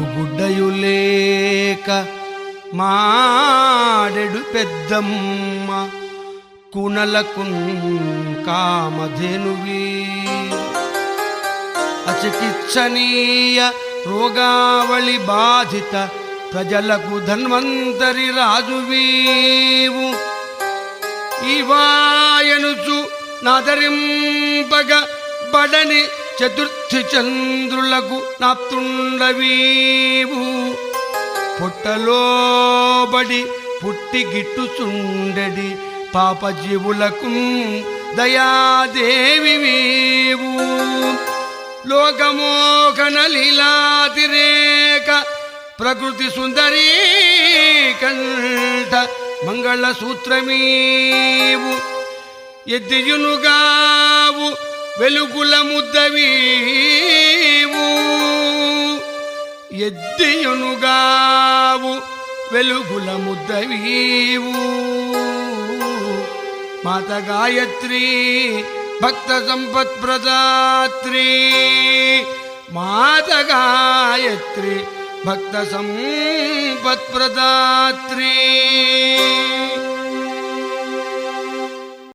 గుడ్డయులేక మాడెడు పెద్దమ్మ కుణలకు కామధేనువి. అచికిత్సనీయ రోగావళి బాధిత ప్రజలకు ధన్వంతరి రాజువీవు. ఇవాయనుచు నాదరింపగ బడని చతుర్థి చంద్రులకు నాప్తుండవీవు. పుట్టలోబడి పుట్టి గిట్టుచుండెడి పాపజీవులకు దయాదేవివీవు. లోకమోహన లీలాతిరేక ప్రకృతి సుందరీ కంఠ మంగళ సూత్రమీవు ఎద్దియునుగావు వెలుగుల ముద్దవీవు ఎద్దియునుగావు వెలుగుల ముద్దవీవు. మాత గాయత్రి భక్త సంపత్ ప్రదాత్రి మాత గాయత్రి భక్త సంపత్ ప్రదాత్రి.